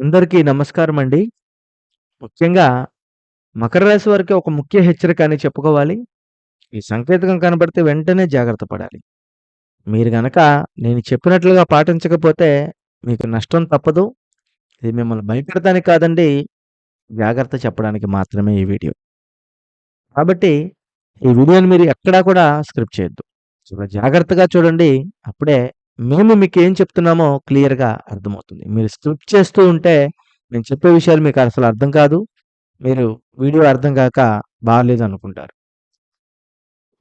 అందరికీ నమస్కారం అండి. ముఖ్యంగా మకర రాశి వారికి ఒక ముఖ్య హెచ్చరిక అని చెప్పుకోవాలి. ఈ సంకేతకం కనపడితే వెంటనే జాగ్రత్త పడాలి. మీరు గనక నేను చెప్పినట్లుగా పాటించకపోతే మీకు నష్టం తప్పదు. ఇది మిమ్మల్ని భయపెడతానికి కాదండి. జాగ్రత్త చెప్పడానికి మాత్రమే ఈ వీడియో. కాబట్టి ఈ వీడియోని మీరు ఎక్కడా కూడా స్క్రిప్ట్ చేయొద్దు. చాలా జాగ్రత్తగా చూడండి. అప్పుడే మేము మీకేం చెప్తున్నామో క్లియర్‌గా అర్థమవుతుంది. మీరు స్క్రిప్ట్ చేస్తూ ఉంటే నేను చెప్పే విషయాలు మీకు అసలు అర్థం కాదు. మీరు వీడియో అర్థం కాక బాగలేదు అనుకుంటారు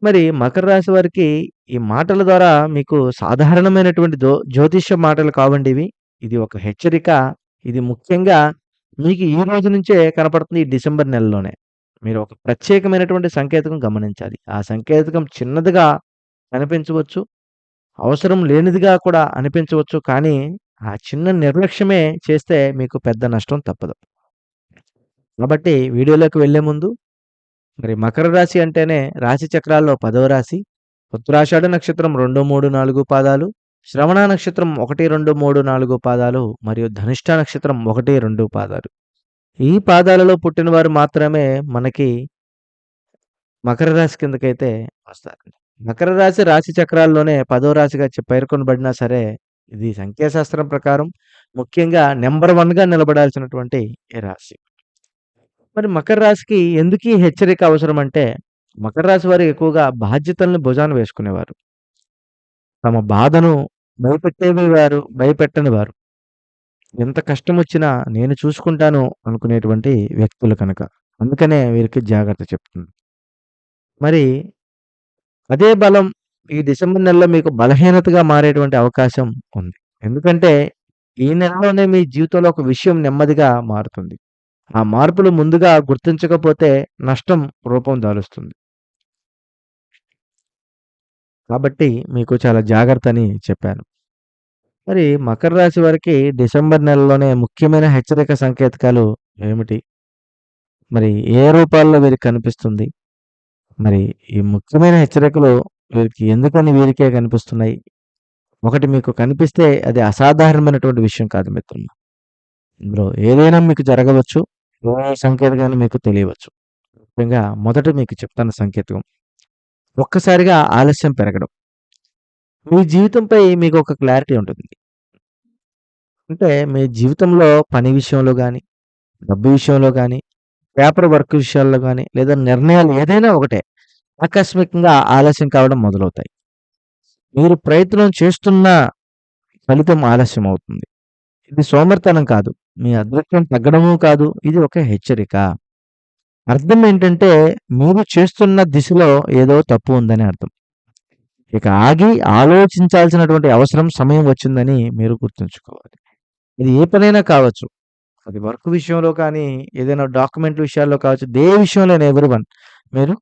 మరి మకర రాశి వారికి ఈ మాటల ద్వారా మీకు సాధారణమైనటువంటి జో జ్యోతిష్య మాటలు కావండి ఇవి. ఇది ఒక హెచ్చరిక. ఇది ముఖ్యంగా మీకు ఈ రోజు నుంచే కనపడుతుంది ఈ డిసెంబర్ నెలలోనే. మీరు ఒక ప్రత్యేకమైనటువంటి సంకేతకం గమనించాలి. ఆ సంకేతకం చిన్నదిగా కనిపించవచ్చు. అవసరం లేనిదిగా కూడా అనిపించవచ్చు. కానీ ఆ చిన్న నిర్లక్ష్యమే చేస్తే మీకు పెద్ద నష్టం తప్పదు. కాబట్టి వీడియోలోకి వెళ్ళే ముందు మరి మకర రాశి అంటేనే రాశి చక్రాల్లో పదవ రాశి. ఉత్తరాషాఢ నక్షత్రం 2, 3, 4 పాదాలు. శ్రవణ నక్షత్రం 1, 2, 3, 4 పాదాలు మరియు ధనిష్ట నక్షత్రం 1, 2 పాదాలు. ఈ పాదాలలో పుట్టినవారు మాత్రమే మనకి మకర రాశి కిందకైతే వస్తారండి మకర రాశి రాశి చక్రాల్లోనే పదో రాశిగా చె పేర్కొనబడినా సరే ఇది సంఖ్యాశాస్త్రం ప్రకారం ముఖ్యంగా నంబర్ వన్గా నిలబడాల్సినటువంటి రాశి. మరి మకర రాశికి ఎందుకీ హెచ్చరిక అవసరం అంటే మకర రాశి వారు ఎక్కువగా బాధ్యతలను భుజాన వేసుకునేవారు. తమ బాధను భయపెట్టేవి వారు భయపెట్టని వారు. ఎంత కష్టమొచ్చినా నేను చూసుకుంటాను అనుకునేటువంటి వ్యక్తులు కనుక. అందుకనే వీరికి జాగ్రత్త చెప్తుంది. మరి అదే బలం ఈ డిసెంబర్ నెలలో మీకు బలహీనతగా మారేటువంటి అవకాశం ఉంది. ఎందుకంటే ఈ నెలలోనే మీ జీవితంలో ఒక విషయం నెమ్మదిగా మారుతుంది. ఆ మార్పులు ముందుగా గుర్తించకపోతే నష్టం రూపం దాలుస్తుంది. కాబట్టి మీకు చాలా జాగ్రత్త అని చెప్పాను. మరి మకర రాశి వారికి డిసెంబర్ నెలలోనే ముఖ్యమైన హెచ్చరిక సంకేతకాలు ఏమిటి? మరి ఏ రూపాల్లో వీరికి కనిపిస్తుంది? మరి ఈ ముఖ్యమైన హెచ్చరికలు వీరికి ఎందుకని వీరికే కనిపిస్తున్నాయి? ఒకటి మీకు కనిపిస్తే అది అసాధారణమైనటువంటి విషయం కాదు మిత్రులు. ఇందులో ఏదైనా మీకు జరగవచ్చు. ఏ సంకేతకాలు మీకు తెలియవచ్చు. ముఖ్యంగా మొదట మీకు చెప్తాను సంకేతకం. ఒక్కసారిగా ఆలస్యం పెరగడం. మీ జీవితంపై మీకు ఒక క్లారిటీ ఉంటుంది. అంటే మీ జీవితంలో పని విషయంలో కానీ డబ్బు విషయంలో కానీ పేపర్ వర్క్ విషయాల్లో కానీ లేదా నిర్ణయాలు ఏదైనా ఒకటే ఆకస్మికంగా ఆలస్యం కావడం మొదలవుతాయి. మీరు ప్రయత్నం చేస్తున్న ఫలితం ఆలస్యం అవుతుంది. ఇది సోమర్తనం కాదు. మీ అదృష్టం తగ్గడము కాదు. ఇది ఒక హెచ్చరిక. అర్థం ఏంటంటే మీరు చేస్తున్న దిశలో ఏదో తప్పు ఉందని అర్థం. ఇక ఆగి ఆలోచించాల్సినటువంటి అవసరం సమయం వచ్చిందని మీరు గుర్తుంచుకోవాలి. ఇది ఏ పనైనా కావచ్చు. అది వర్క్ విషయంలో కానీ, ఏదైనా డాక్యుమెంట్ విషయాల్లో కావచ్చు. ఏ విషయంలోనైనా ఎవరీవన్ మీరు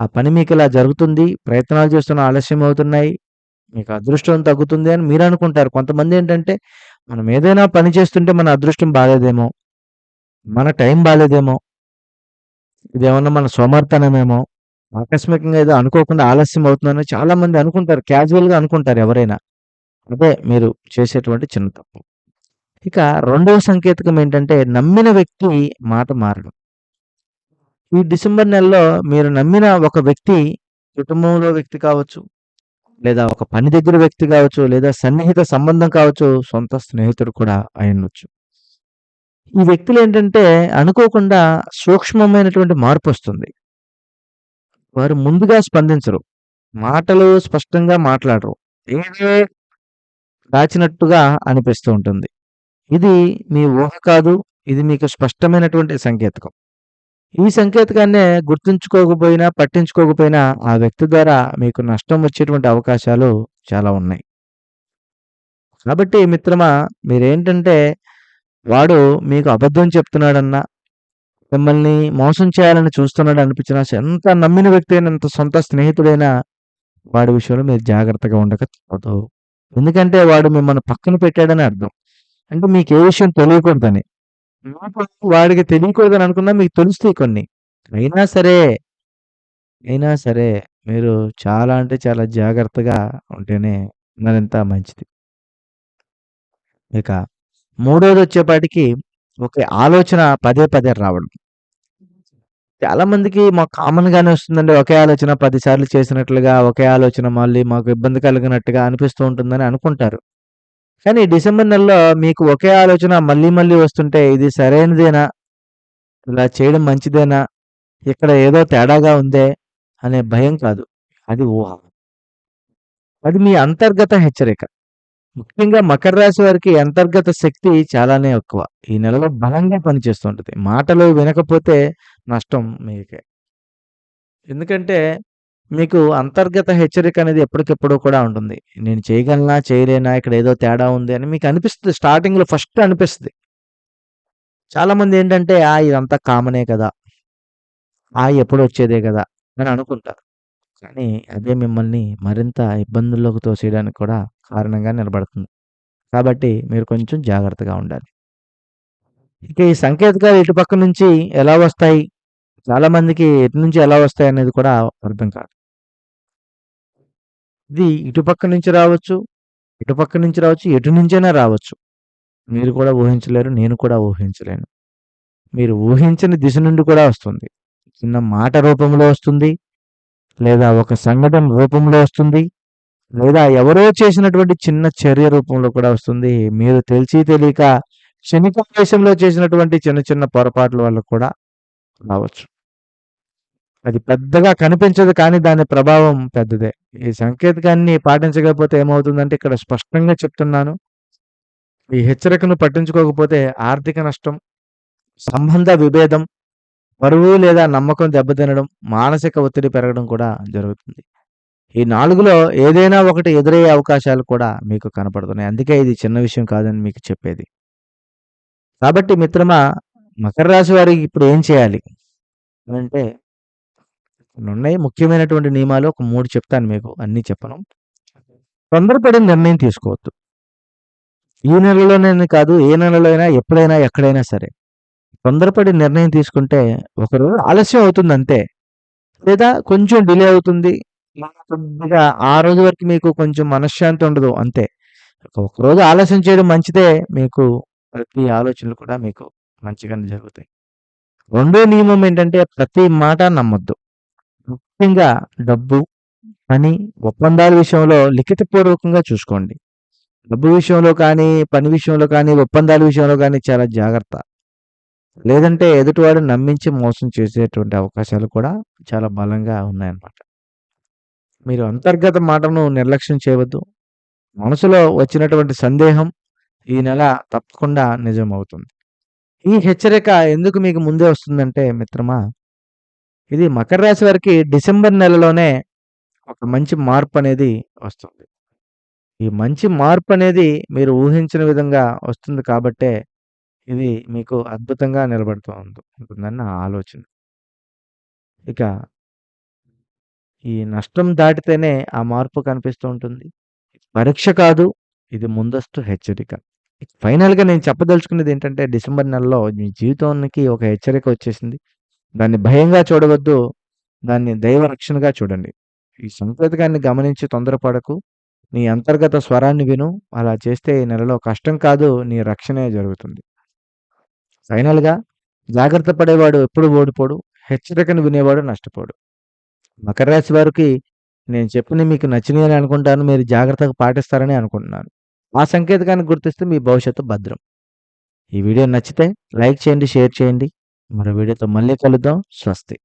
ఆ పని మీకు ఇలా జరుగుతుంది. ప్రయత్నాలు చేస్తున్న ఆలస్యం అవుతున్నాయి. మీకు అదృష్టం తగ్గుతుంది అని మీరు అనుకుంటారు. కొంతమంది ఏంటంటే మనం ఏదైనా పని చేస్తుంటే మన అదృష్టం బాగాలేదేమో మన టైం బాగాలేదేమో ఇదేమన్నా మన సోమర్థనమేమో ఆకస్మికంగా ఏదో అనుకోకుండా ఆలస్యం అవుతుందని చాలామంది అనుకుంటారు. క్యాజువల్‌గా అనుకుంటారు ఎవరైనా. అదే మీరు చేసేటువంటి చిన్న తప్పు. ఇక రెండవ సంకేతకం ఏంటంటే నమ్మిన వ్యక్తి మాట మారడం. ఈ డిసెంబర్ నెలలో మీరు నమ్మిన ఒక వ్యక్తి కుటుంబంలో వ్యక్తి కావచ్చు, లేదా ఒక పని దగ్గర వ్యక్తి కావచ్చు, లేదా సన్నిహిత సంబంధం కావచ్చు, సొంత స్నేహితుడు కూడా అయ్యుండొచ్చు. ఈ వ్యక్తులు ఏంటంటే అనుకోకుండా సూక్ష్మమైనటువంటి మార్పు వస్తుంది వారు ముందుగా స్పందించరు. మాటలు స్పష్టంగా మాట్లాడరు. ఏదో దాచినట్టుగా అనిపిస్తూ ఉంటుంది. ఇది మీ ఊహ కాదు. ఇది మీకు స్పష్టమైనటువంటి సంకేతకం. ఈ సంకేతకాన్నే గుర్తుంచుకోకపోయినా, పట్టించుకోకపోయినా ఆ వ్యక్తి ద్వారా మీకు నష్టం వచ్చేటువంటి అవకాశాలు చాలా ఉన్నాయి. కాబట్టి మిత్రమా మీరేంటంటే వాడు మీకు అబద్ధం చెప్తున్నాడన్నా, మిమ్మల్ని మోసం చేయాలని చూస్తున్నాడు అనిపించినా ఎంత నమ్మిన వ్యక్తి అయినా, ఎంత సొంత స్నేహితుడైనా వాడి విషయంలో మీరు జాగ్రత్తగా ఉండక తప్పదు. ఎందుకంటే వాడు మిమ్మల్ని పక్కన పెట్టాడని అర్థం. అంటే మీకు ఏ విషయం తెలియకూడదని. మీకు వాడికి తెలియకూడదని అనుకున్నా మీకు తెలుస్తాయి కొన్ని. అయినా సరే, అయినా సరే మీరు చాలా అంటే చాలా జాగ్రత్తగా ఉంటేనే మరింత మంచిది. ఇక మూడోదొచ్చేపాటికి ఒక ఆలోచన పదే పదే రావడం. చాలా మందికి మాకు కామన్‌గానే వస్తుందండి. ఒకే ఆలోచన పదిసార్లు చేసినట్లుగా, ఒకే ఆలోచన మళ్ళీ మాకు ఇబ్బంది కలిగినట్టుగా అనిపిస్తూ ఉంటుందని అనుకుంటారు. కానీ డిసెంబర్ నెలలో మీకు ఒకే ఆలోచన మళ్ళీ మళ్ళీ వస్తుంటే ఇది సరైనదేనా? ఇలా చేయడం మంచిదేనా? ఇక్కడ ఏదో తేడాగా ఉందే అనే భయం కాదు. అది ఊహ. అది మీ అంతర్గత హెచ్చరిక. ముఖ్యంగా మకర రాశి వారికి అంతర్గత శక్తి చాలానే ఎక్కువ. ఈ నెలలో బలంగా పనిచేస్తుంటుంది మాటలు వినకపోతే నష్టం మీకే. ఎందుకంటే మీకు అంతర్గత హెచ్చరిక అనేది ఎప్పటికెప్పుడు కూడా ఉంటుంది. నేను చేయగలనా? చేయలేనా? ఇక్కడ ఏదో తేడా ఉంది అని మీకు అనిపిస్తుంది స్టార్టింగ్‌లో ఫస్ట్ అనిపిస్తుంది చాలామంది ఏంటంటే ఆ! ఇదంతా కామనే కదా! ఆ! ఎప్పుడు వచ్చేదే కదా! అని అనుకుంటారు. కానీ అదే మిమ్మల్ని మరింత ఇబ్బందుల్లోకి తోసేయడానికి కూడా కారణంగా నిలబడుతుంది. కాబట్టి మీరు కొంచెం జాగ్రత్తగా ఉండాలి. ఇక ఈ సంకేతకాలు ఇటుపక్క నుంచి ఎలా వస్తాయి? చాలామందికి ఎటు నుంచి ఎలా వస్తాయి అనేది కూడా అర్థం కాదు. ఇది ఇటుపక్క నుంచి రావచ్చు, ఇటుపక్క నుంచి రావచ్చు, ఎటు నుంచైనా రావచ్చు. మీరు కూడా ఊహించలేరు. నేను కూడా ఊహించలేను. మీరు ఊహించని దిశ నుండి కూడా వస్తుంది. చిన్న మాట రూపంలో వస్తుంది. లేదా ఒక సంఘటన రూపంలో వస్తుంది. లేదా ఎవరో చేసినటువంటి చిన్న చర్య రూపంలో కూడా వస్తుంది. మీరు తెలిసి తెలియక క్షణికావేశంలో చేసినటువంటి చిన్న చిన్న పొరపాట్ల వల్ల కూడా రావచ్చు. అది పెద్దగా కనిపించదు కానీ దాని ప్రభావం పెద్దదే. ఈ సంకేతకాన్ని పాటించకపోతే ఏమవుతుందంటే ఇక్కడ స్పష్టంగా చెప్తున్నాను. ఈ హెచ్చరికను పట్టించుకోకపోతే ఆర్థిక నష్టం, సంబంధ విభేదం, పరువు లేదా నమ్మకం దెబ్బతినడం, మానసిక ఒత్తిడి పెరగడం కూడా జరుగుతుంది. ఈ నాలుగులో ఏదైనా ఒకటి ఎదురయ్యే అవకాశాలు కూడా మీకు కనపడుతున్నాయి. అందుకే ఇది చిన్న విషయం కాదని మీకు చెప్పేది. కాబట్టి మిత్రమా మకర రాశి వారికి ఇప్పుడు ఏం చేయాలి? అంటే అనంటే ఉన్నాయి ముఖ్యమైనటువంటి నియమాలు ఒక 3 చెప్తాను మీకు. అన్నీ చెప్పను. తొందరపడి నిర్ణయం తీసుకోవద్దు. ఈ నెలలోనే కాదు ఏ నెలలో అయినా, ఎప్పుడైనా, ఎక్కడైనా సరే. తొందరపడి నిర్ణయం తీసుకుంటే ఒకరోజు ఆలస్యం అవుతుంది అంతే. లేదా కొంచెం డిలే అవుతుంది. కొద్దిగా ఆ రోజు వరకు మీకు కొంచెం మనశ్శాంతి ఉండదు అంతే. ఒకరోజు ఆలస్యం చేయడం మంచిదే. మీకు ప్రతి ఆలోచనలు కూడా మీకు మంచిగానే జరుగుతాయి. రెండో నియమం ఏంటంటే ప్రతి మాట నమ్మొద్దు. ముఖ్యంగా డబ్బు, పని, ఒప్పందాల విషయంలో లిఖితపూర్వకంగా చూసుకోండి. డబ్బు విషయంలో కానీ, పని విషయంలో కానీ, ఒప్పందాల విషయంలో కానీ చాలా జాగ్రత్త. లేదంటే ఎదుటివాడు నమ్మించి మోసం చేసేటువంటి అవకాశాలు కూడా చాలా బలంగా ఉన్నాయన్నమాట. మీరు అంతర్గత మాటను నిర్లక్ష్యం చేయవద్దు. మనసులో వచ్చినటువంటి సందేహం ఈ నెల తప్పకుండా నిజమవుతుంది. ఈ హెచ్చరిక ఎందుకు మీకు ముందే వస్తుందంటే మిత్రమా ఇది మకర రాశి వారికి డిసెంబర్ నెలలోనే ఒక మంచి మార్పు అనేది వస్తుంది. ఈ మంచి మార్పు అనేది మీరు ఊహించిన విధంగా వస్తుంది కాబట్టే ఇది మీకు అద్భుతంగా నిలబడుతూ ఉంటు ఉంటుందని నా ఆలోచన. ఇక ఈ నష్టం దాటితేనే ఆ మార్పు కనిపిస్తూ ఉంటుంది. పరీక్ష కాదు. ఇది ముందస్తు హెచ్చరిక. ఫైనల్‌గా నేను చెప్పదలుచుకున్నది ఏంటంటే డిసెంబర్ నెలలో మీ జీవితానికి ఒక హెచ్చరిక వచ్చేసింది. దాన్ని భయంగా చూడవద్దు. దాన్ని దైవ రక్షణగా చూడండి. ఈ సంకేతకాన్ని గమనించి తొందరపడకు. నీ అంతర్గత స్వరాన్ని విను. అలా చేస్తే ఈ నెలలో కష్టం కాదు నీ రక్షణే జరుగుతుంది. ఫైనల్‌గా జాగ్రత్త పడేవాడు ఎప్పుడు ఓడిపోడు. హెచ్చరికను వినేవాడు నష్టపోడు. మకర రాశి వారికి నేను చెప్పినవి మీకు నచ్చినాయని అనుకుంటాను. మీరు జాగ్రత్తగా పాటిస్తారని అనుకుంటున్నాను. ఆ సంకేతకాన్ని గుర్తిస్తే మీ భవిష్యత్తు భద్రం. ఈ వీడియో నచ్చితే లైక్ చేయండి, షేర్ చేయండి. మరో వీడియోతో మళ్ళీ కలుద్దాం. స్వస్తి.